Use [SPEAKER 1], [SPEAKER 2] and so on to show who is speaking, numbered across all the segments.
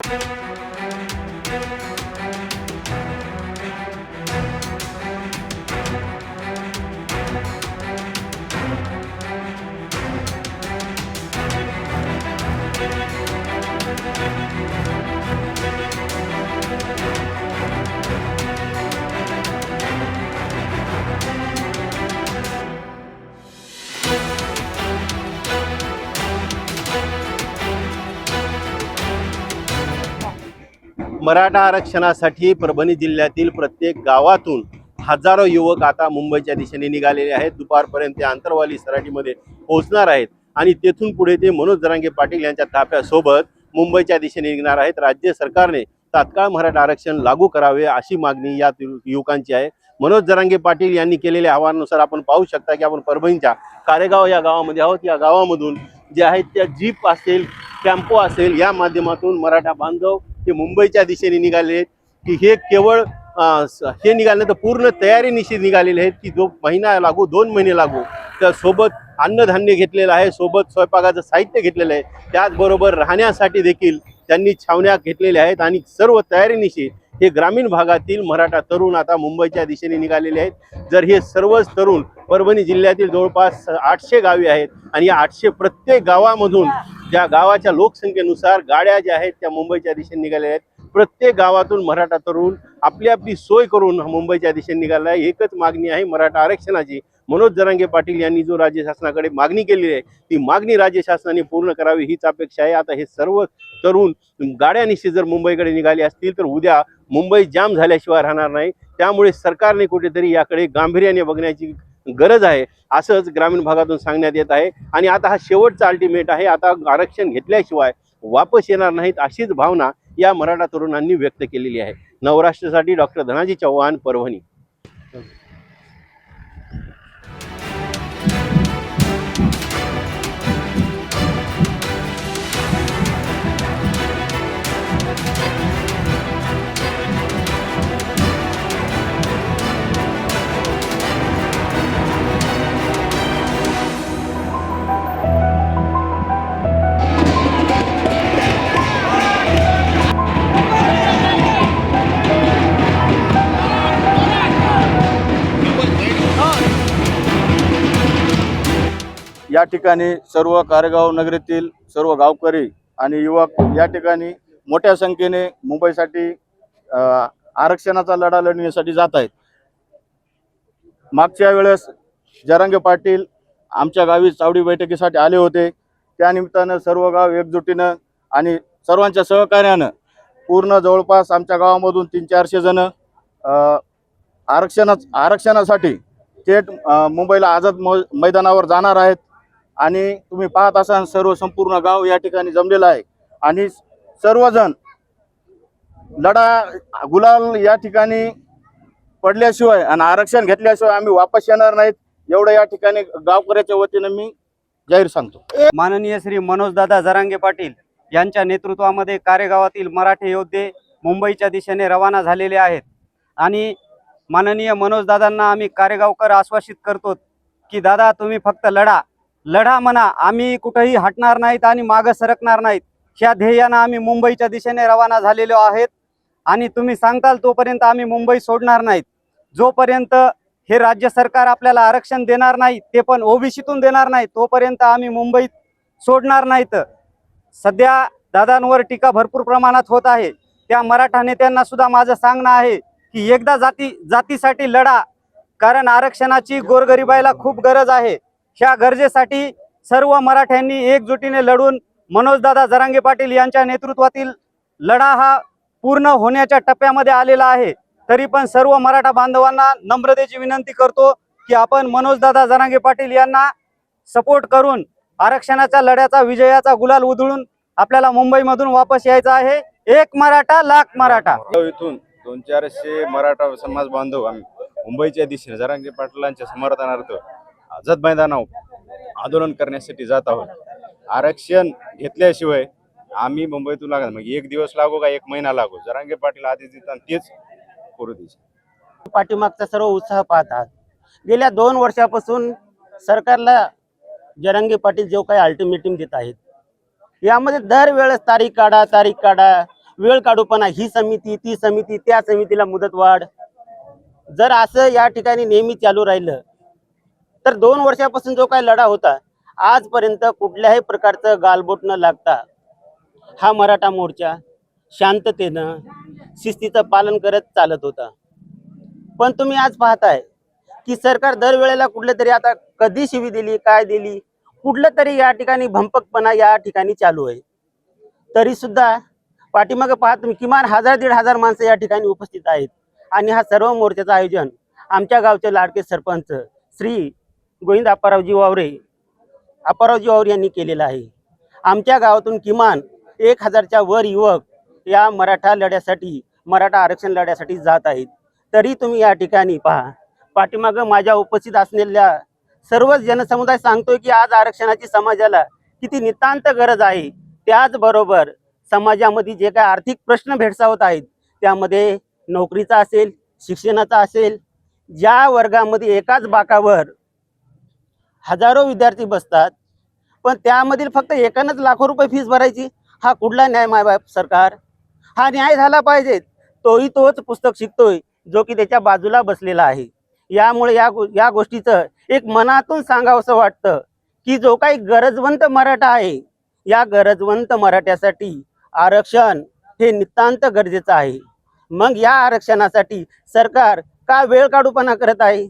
[SPEAKER 1] Thank you. Maratha आरक्षणासाठी परभणी जिल्ह्यातील प्रत्येक गावातून हजारो युवक आता मुंबईच्या दिशेने निघालेले आहेत. दुपारपर्यंत ते आंतरवाली सराटीमध्ये पोहोचणार आहेत. आणि तेथून पुढे ते मनोज जरांगे पाटील यांच्या ताफ्यासोबत मुंबईच्या दिशेने निघणार आहेत. राज्य सरकारने तात्काळ मराठा आरक्षण लागू करावे अशी मागणी या युवकांची आहे. मनोज जरांगे पाटील यांनी केलेल्या आवाहनानुसार आपण पाहू शकता की आपण परभणीच्या कारेगाव या गावामध्ये आहोत. या गावामधून जे आहेत त्या जीप असेल टेम्पो असेल या माध्यमातून मराठा बांधव हे मुंबईच्या दिशेने निघाले आहेत की हे केवळ हे निघाले तर पूर्ण तयारीनिशी निघालेले आहेत की जो महिना लागू दोन महिने लागू त्या सोबत अन्नधान्य घेतलेलं आहे सोबत स्वयंपाकाचं साहित्य घेतलेलं आहे. त्याचबरोबर राहण्यासाठी देखील त्यांनी छावण्या घेतलेल्या आहेत आणि सर्व तयारीनिशी हे ग्रामीण भागातील मराठा तरुण आता मुंबईच्या दिशेने निघालेले आहेत. जर हे सर्वच तरुण परभणी जिल्ह्यातील जवळपास आठशे गावी आहेत आणि या आठशे प्रत्येक गावामधून ज्या गावाच्या लोकसंख्येनुसार गाड्या ज्या आहेत त्या मुंबईच्या दिशेने निघालेल्या आहेत. प्रत्येक गावातून मराठा तरुण आपली आपली सोय करून मुंबईच्या दिशेने निघाला आहे. एकच मागणी आहे मराठा आरक्षणाची. मनोज जरांगे पाटील यांनी जो राज्य शासनाकडे मागणी केलेली आहे ती मागणी राज्य शासनाने पूर्ण करावी हीच अपेक्षा आहे. आता हे सर्व तरुण गाड्यानिशी जर मुंबईकडे निघाले असतील तर उद्या मुंबई जाम झाल्याशिवाय राहणार नाही. त्यामुळे सरकारने कुठेतरी याकडे गांभीर्याने बघण्याची गरज आहे असंच ग्रामीण भागातून सांगण्यात येत आहे. आणि आता हा शेवटचा अल्टिमेट आहे. आता आरक्षण घेतल्याशिवाय वापस येणार नाहीत अशीच भावना या मराठा तरुणांनी व्यक्त केलेली आहे. नवराष्ट्रासाठी डॉक्टर धनाजी चव्हाण परभणी.
[SPEAKER 2] या ठिकाणी सर्व कारेगाव नगरीतील सर्व गावकरी आणि युवक या ठिकाणी मोठ्या संख्येने मुंबईसाठी आरक्षणाचा लढा लढण्यासाठी जात आहेत. मागच्या वेळेस जरांगे पाटील आमच्या गावी चावडी बैठकीसाठी आले होते. त्यानिमित्तानं सर्व गाव एकजुटीनं आणि सर्वांच्या सहकार्यानं पूर्ण जवळपास आमच्या गावामधून तीन चारशे जण आरक्षणा आरक्षणासाठी थेट मुंबईला आझाद मै- मैदानावर जाणार आहेत. आणि तुम्ही पाहत असाल सर्व संपूर्ण गाव या ठिकाणी जमलेलं आहे. आणि सर्वजण लढा गुलाल या ठिकाणी पडल्याशिवाय आणि आरक्षण घेतल्याशिवाय आम्ही वापस येणार नाहीत. एवढं या ठिकाणी गावकऱ्याच्या वतीनं मी जाहीर सांगतो.
[SPEAKER 3] माननीय श्री मनोजदादा जरांगे पाटील यांच्या नेतृत्वामध्ये कारेगावातील मराठी योद्धे मुंबईच्या दिशेने रवाना झालेले आहेत. आणि माननीय मनोजदादांना आम्ही कारेगावकर आश्वासित करतो की दादा तुम्ही फक्त लढा लढा म्हणा आम्ही कुठंही हटणार नाहीत आणि मागं सरकणार नाहीत. ह्या ध्येयानं आम्ही मुंबईच्या दिशेने रवाना झालेलो आहेत. आणि तुम्ही सांगताल तोपर्यंत आम्ही मुंबई सोडणार नाहीत. जोपर्यंत हे राज्य सरकार आपल्याला आरक्षण देणार नाही ते पण ओबीसीतून देणार नाही तोपर्यंत आम्ही मुंबईत सोडणार नाहीत. सध्या दादांवर टीका भरपूर प्रमाणात होत आहे. त्या मराठा नेत्यांना सुद्धा माझं सांगणं आहे की एकदा जाती जातीसाठी लढा कारण आरक्षणाची गोरगरिबाईला खूप गरज आहे. ह्या गरजेसाठी सर्व मराठ्यांनी एकजुटीने लढून मनोजदादा जरांगे पाटील यांच्या नेतृत्वातील लढा हा पूर्ण होण्याच्या टप्प्यामध्ये आलेला आहे. तरी पण सर्व मराठा बांधवांना नम्रतेची विनंती करतो की आपण मनोजदादा जरांगे पाटील यांना सपोर्ट करून आरक्षणाच्या लढ्याचा विजयाचा गुलाल उधळून आपल्याला मुंबईमधून वापस यायचं आहे. एक मराठा लाख मराठा.
[SPEAKER 2] इथून दोन चारशे मराठा समाज बांधव आम्ही मुंबईच्या दिशेने जरांगे पाटलांच्या समर्थनार्थ आझाद मैदानावर आंदोलन करण्यासाठी जात आहोत. आरक्षण घेतल्याशिवाय आम्ही मुंबईतून लागणार मग एक दिवस लागो का एक महिना लागो? जरांगे पाटील आधीच देतात तेच करू दे
[SPEAKER 4] पाठीमागचा सर्व उत्साह पाहतात. गेल्या दोन वर्षापासून सरकारला जरांगे पाटील जो काही अल्टिमेटम देत आहेत यामध्ये दरवेळेस तारीख काढा तारीख काढा वेळ काढूपणा ही समिती ती समिती त्या समितीला मुदतवाढ. जर असं या ठिकाणी नेहमी चालू राहिलं तर दोन वर्षापासून जो काय लढा होता आजपर्यंत कुठल्याही प्रकारचं गालबोट न लागता हा मराठा मोर्चा शांततेनं शिस्तीचं पालन करत चालत होता. पण तुम्ही आज पाहताय की सरकार दरवेळेला कुठल्या तरी आता कधी शिवी दिली काय दिली कुठलं तरी या ठिकाणी भंपकपणा या ठिकाणी चालू आहे. तरी सुद्धा पाठीमागे पाहत तुम्ही किमान हजार दीड हजार माणसं या ठिकाणी उपस्थित आहेत. आणि हा सर्व मोर्चाचं आयोजन आमच्या गावचे लाडके सरपंच श्री गोविंद अप्पारावजी वावरे अप्पारावजी वावरे यांनी केलेलं आहे. आमच्या गावातून किमान एक हजारच्या वर युवक या मराठा लढ्यासाठी मराठा आरक्षण लढ्यासाठी जात आहेत. तरी तुम्ही या ठिकाणी पहा. पाठीमागं माझ्या उपस्थित असलेल्या सर्वच जनसमुदाय सांगतोय की आज आरक्षणाची समाजाला किती नितांत गरज आहे. त्याचबरोबर समाजामध्ये जे काय आर्थिक प्रश्न भेडसावत आहेत त्यामध्ये नोकरीचा असेल शिक्षणाचा असेल ज्या वर्गामध्ये एकाच बाकावर हजारो विद्यार्थी बसतात. पण त्यामधील फक्त एकानंच लाखो रुपये फीस भरायची. हा कुठला न्याय मायबाप सरकार? हा न्याय झाला पाहिजे. तोही तोच पुस्तक शिकतोय जो की त्याच्या बाजूला बसलेला आहे. यामुळे या या गोष्टीचं एक मनातून सांगावंसं वाटतं की जो काही गरजवंत मराठा आहे या गरजवंत मराठ्यासाठी आरक्षण हे नितांत गरजेचं आहे. मग या आरक्षणासाठी सरकार का वेळ काढूपणा करत आहे?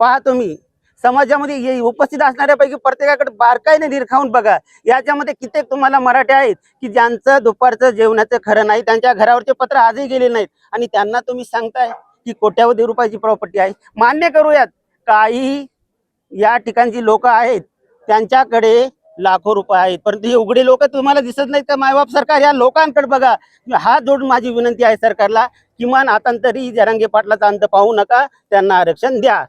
[SPEAKER 4] पहा तुम्ही समाजामध्ये ये उपस्थित असणाऱ्यापैकी प्रत्येकाकडे बारकाईने निरखावून बघा. याच्यामध्ये कित्येक तुम्हाला मराठी आहेत की ज्यांचं दुपारचं जेवणाचं खरं नाही त्यांच्या घरावरचे पत्र आजही गेले नाहीत. आणि त्यांना तुम्ही सांगताय की कोट्यावधी रुपयाची प्रॉपर्टी आहे. मान्य करूयात काही या ठिकाणची लोक आहेत त्यांच्याकडे लाखो रुपये आहेत. परंतु हे उघडे लोक तुम्हाला दिसत नाहीत का? मायबाप सरकार या लोकांकडे बघा. हात जोडून माझी विनंती आहे सरकारला किमान आता तरी जरांगे पाटलाचा अंत पाहू नका त्यांना आरक्षण द्या.